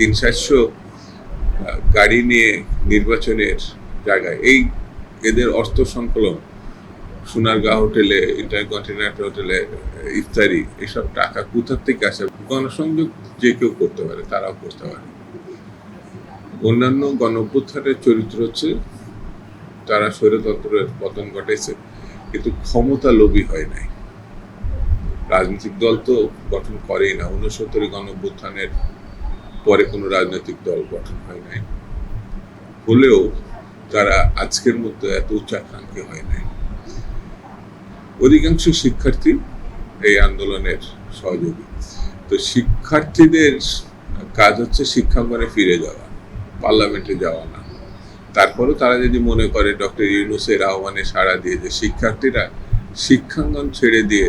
তিন চারশো গাড়ি নিয়ে নির্বাচনের জায়গায়। এই এদের অর্থ সংকলন সোনারগাঁ হোটেলে, ইন্টারকন্টিনেন্টাল হোটেলে, ইফতারি, এসব টাকা কোথার থেকে আসে? গণসংযোগ যে কেউ করতে পারে, তারাও করতে পারে। অন্যান্য গণ অভ্যুত্থানের চরিত্র হচ্ছে, তারা স্বৈরতন্ত্রের পতন ঘটেছে, কিন্তু ক্ষমতা লোভী হয় নাই। রাজনৈতিক দল তো গঠন করেই না। উনসত্তরে গণ অভ্যুত্থানের পরে কোনো রাজনৈতিক দল গঠন হয় নাই। হলেও তারা আজকের মধ্যে এত উচ্চাকাঙ্ক্ষী হয় নাই। অধিকাংশ শিক্ষার্থী এই আন্দোলনের সহযোগী। তো শিক্ষার্থীদের কাজ হচ্ছে শিক্ষাঙ্গনে ফিরে যাওয়া, পার্লামেন্টে যাওয়া না। তারপরেও তারা যদি মনে করে ডক্টর ইউনুসের আহ্বানে সাড়া দিয়ে যে শিক্ষার্থীরা শিক্ষাঙ্গন ছেড়ে দিয়ে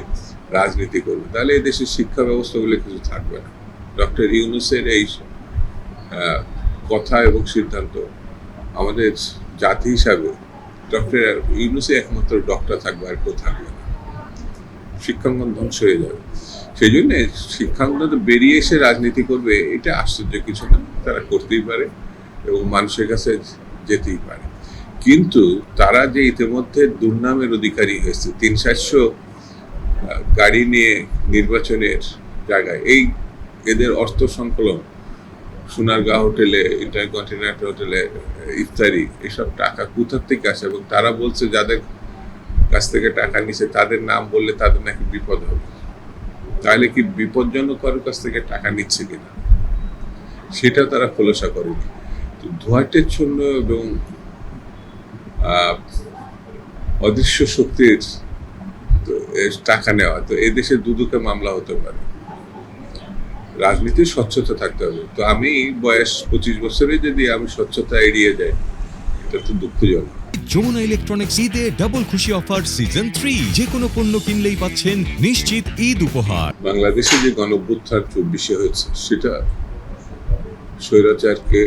রাজনীতি করবে, তাহলে এই দেশের শিক্ষা ব্যবস্থাগুলো কিছু থাকবে না। ডক্টর ইউনুসের এই কথা এবং সিদ্ধান্ত আমাদের জাতি হিসাবে ডক্টর ইউনুসে একমাত্র ডক্টর থাকবে আর কেউ থাকবে না। শিক্ষাঙ্গন ধ্বংস হয়ে যাবে। সেই জন্য শিক্ষাঙ্গন বেরিয়ে এসে রাজনীতি করবে এটা আশ্চর্য কিছু না তারা করতেই পারে এবং মানুষের কাছে যেতেই পারে। কিন্তু তারা যে ইতিমধ্যে দুর্নামের অধিকারী হয়েছে তিন আহ, গাড়ি নিয়ে নির্বাচনের জায়গায় এই এদের অর্থ সংকলন, সোনারগাঁ হোটেলে ইন্টারকন্টিনেন্টাল হোটেলে ইফতারি, এসব টাকা কোথার থেকে আসে এবং তারা বলছে যাদের কাছ থেকে টাকা নিছে তাদের নাম বললে তাদের নাকি বিপদ হবে। তাহলে কি বিপজ্জনক কারোর কাছ থেকে টাকা নিচ্ছে কিনা? সেটা তারা খোলসা করেনি। তো ধোয়াটেচ্ছন্ন এবং অদৃশ্য শক্তির টাকা নেওয়া, তো এই দেশে দুদুকে মামলা হতে পারে। রাজনীতির স্বচ্ছতা থাকতে হবে। তো আমি বয়স পঁচিশ বছরে যদি আমি স্বচ্ছতা এড়িয়ে যাই এটা তো দুঃখজনক। যমুনা ইলেকট্রনিক্স ঈদে ডাবল খুশি অফার সিজন থ্রি যে কোনো পণ্য কিনলেই পাচ্ছেন নিশ্চিত ঈদ উপহার। বাংলাদেশে যে গণভ্যুত্থান চব্বিশে হয়েছে সেটা স্বৈরাচারকে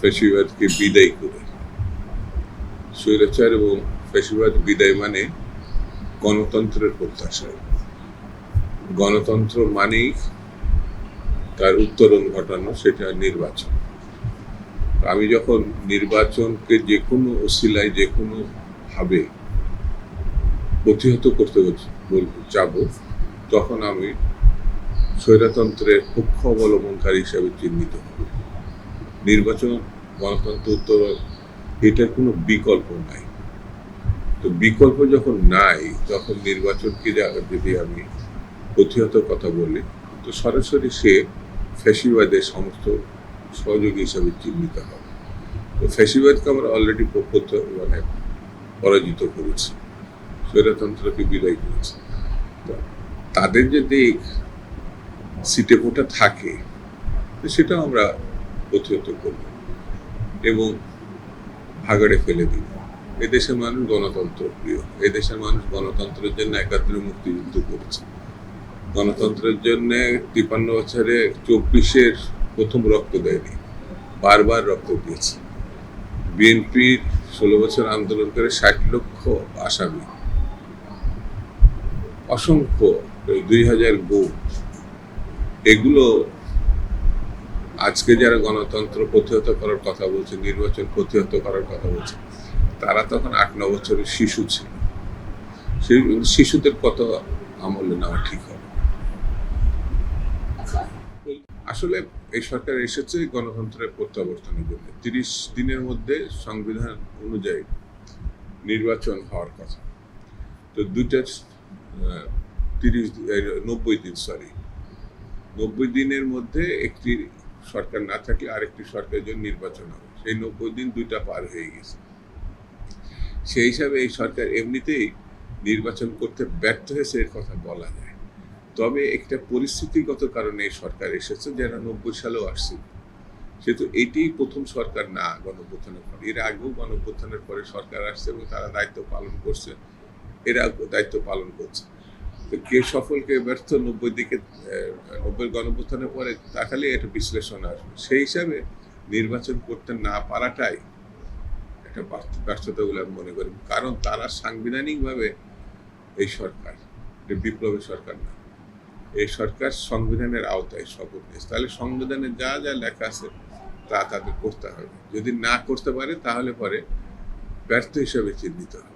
ফ্যাসিবাদকে বিদায় করে। স্বৈরাচার এবং ফ্যাসিবাদ বিদায় মানে গণতন্ত্রের প্রত্যাশা। গণতন্ত্র মানেই তার উত্তরণ ঘটানো, সেটা নির্বাচন। আমি যখন নির্বাচনকে যে কোনো অশিলায় যে কোনো ভাবে প্রতিহত করতে যাব, তখন আমি স্বৈরতন্ত্রের পক্ষ অবলম্বনকারী হিসাবে চিহ্নিত হব। নির্বাচন, গণতন্ত্র উত্তর এটার কোনো বিকল্প নাই। তো বিকল্প যখন নাই, তখন নির্বাচনকে যদি আমি প্রতিহত কথা বলে তো সরাসরি সে ফ্যাসিবাদের সমস্ত সহযোগী হিসাবে চিহ্নিত হবে তো ফ্যাসিবাদকে আমরা অলরেডি মানে পরাজিত করেছি। স্বৈরতন্ত্রকে বিদায় করেছি। তাদের যদি সিটে ভোটা থাকে, তো সেটা আমরা প্রতিহত করব এবং ভাগাড়ে ফেলে দিব। এদেশের মানুষ গণতন্ত্র প্রিয় এদেশের মানুষ গণতন্ত্রের জন্য একাত্তরে মুক্তিযুদ্ধ করেছে। গণতন্ত্রের জন্য তিপান্ন বছরে চব্বিশের প্রথম রক্ত দেয়নি, বারবার রক্ত দিয়েছে। বিএনপির ষোলো বছর আন্দোলন করে ষাট লক্ষ আসামি, অসংখ্য দুই হাজার গুণ। এগুলো আজকে যারা গণতন্ত্র প্রতিহত করার কথা বলছে, নির্বাচন প্রতিহত করার কথা বলছে, তারা তখন আট, ন বছরের শিশু ছিল। সেই শিশুদের কত আমলে নেওয়া ঠিক হবে আসলে এই সরকার এসেছে গণতন্ত্রের প্রত্যাবর্তনের জন্য। তিরিশ দিনের মধ্যে সংবিধান অনুযায়ী নির্বাচন হওয়ার কথা। তো দুইটা তিরিশ নব্বই দিন সরি নব্বই দিনের মধ্যে একটি সরকার না থাকলে আরেকটি সরকারের জন্য নির্বাচন হবে। সেই নব্বই দিন দুইটা পার হয়ে গেছে। সেই হিসাবে এই সরকার এমনিতেই নির্বাচন করতে ব্যর্থ হয়েছে এর কথা বলা যায়। তবে একটা পরিস্থিতিগত কারণে সরকার এসেছে যারা নব্বই সালেও আসছিল সেহেতু এটি প্রথম সরকার না গণপ্রথানের পর। এর আগেও গণপ্রথানের পরে সরকার আসছে এবং তারা দায়িত্ব পালন করছে। এরা দায়িত্ব পালন করছে। তো কে সফল, কে ব্যর্থ, নব্বই দিকে নব্বই গণপ্রথানের পরে তাকালে এটা বিশ্লেষণ আসবে। সেই হিসাবে নির্বাচন করতে না পারাটাই একটা ব্যর্থ- ব্যর্থতা বলে আমি মনে করি। কারণ তারা সাংবিধানিকভাবে এই সরকার, এটা বিপ্লবী সরকার না। এই সরকার সংবিধানের আওতায় শপথ নিয়েছে তাহলে সংবিধানে যা যা লেখা আছে, তা তাদের করতে হবে। যদি না করতে পারে, তাহলে পরে ব্যর্থ হিসাবে চিহ্নিত হবে।